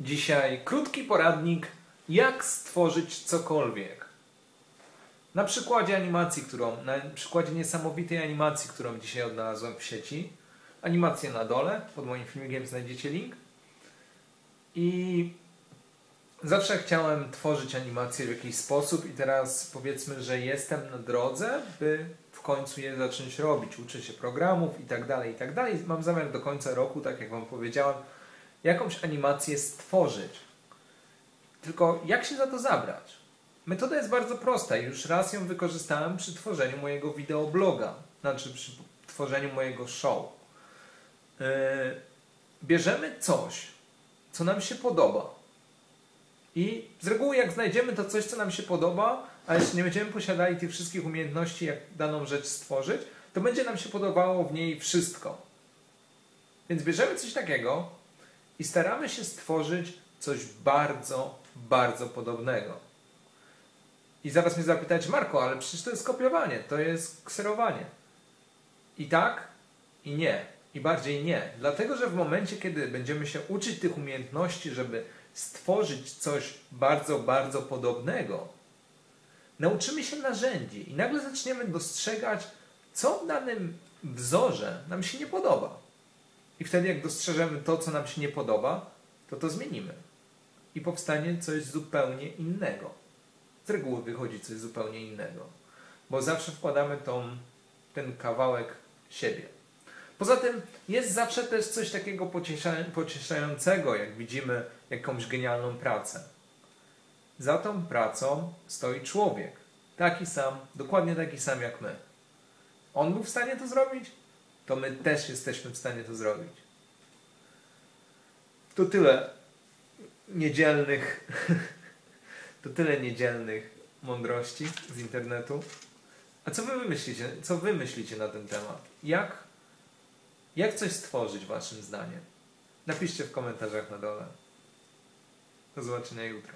Dzisiaj krótki poradnik, jak stworzyć cokolwiek. Na przykładzie animacji, którą, na przykładzie niesamowitej animacji, którą dzisiaj odnalazłem w sieci. Animację na dole, pod moim filmikiem znajdziecie link. I zawsze chciałem tworzyć animacje w jakiś sposób i teraz powiedzmy, że jestem na drodze, by w końcu je zacząć robić. Uczę się programów i tak dalej, i tak dalej. Mam zamiar do końca roku, tak jak Wam powiedziałem, jakąś animację stworzyć. Tylko jak się za to zabrać? Metoda jest bardzo prosta i już raz ją wykorzystałem przy tworzeniu mojego wideobloga, znaczy przy tworzeniu mojego show. Yy, bierzemy coś, co nam się podoba. I z reguły, jak znajdziemy to coś, co nam się podoba, a jeśli nie będziemy posiadali tych wszystkich umiejętności, jak daną rzecz stworzyć, to będzie nam się podobało w niej wszystko. Więc bierzemy coś takiego i staramy się stworzyć coś bardzo, bardzo podobnego. I zaraz mnie zapytać, Marko, ale przecież to jest kopiowanie, to jest kserowanie. I tak, i nie. I bardziej nie. Dlatego, że w momencie, kiedy będziemy się uczyć tych umiejętności, żeby stworzyć coś bardzo, bardzo podobnego, nauczymy się narzędzi i nagle zaczniemy dostrzegać, co w danym wzorze nam się nie podoba. I wtedy, jak dostrzeżemy to, co nam się nie podoba, to to zmienimy. I powstanie coś zupełnie innego. Z reguły wychodzi coś zupełnie innego. Bo zawsze wkładamy tą, ten kawałek siebie. Poza tym jest zawsze też coś takiego pocieszającego, jak widzimy jakąś genialną pracę. Za tą pracą stoi człowiek. Taki sam, dokładnie taki sam jak my. On był w stanie to zrobić? To my też jesteśmy w stanie to zrobić. To tyle niedzielnych, to tyle niedzielnych mądrości z internetu. A co wy myślicie, co wy myślicie na ten temat? Jak, jak coś stworzyć waszym zdaniem? Napiszcie w komentarzach na dole. Do zobaczenia jutro.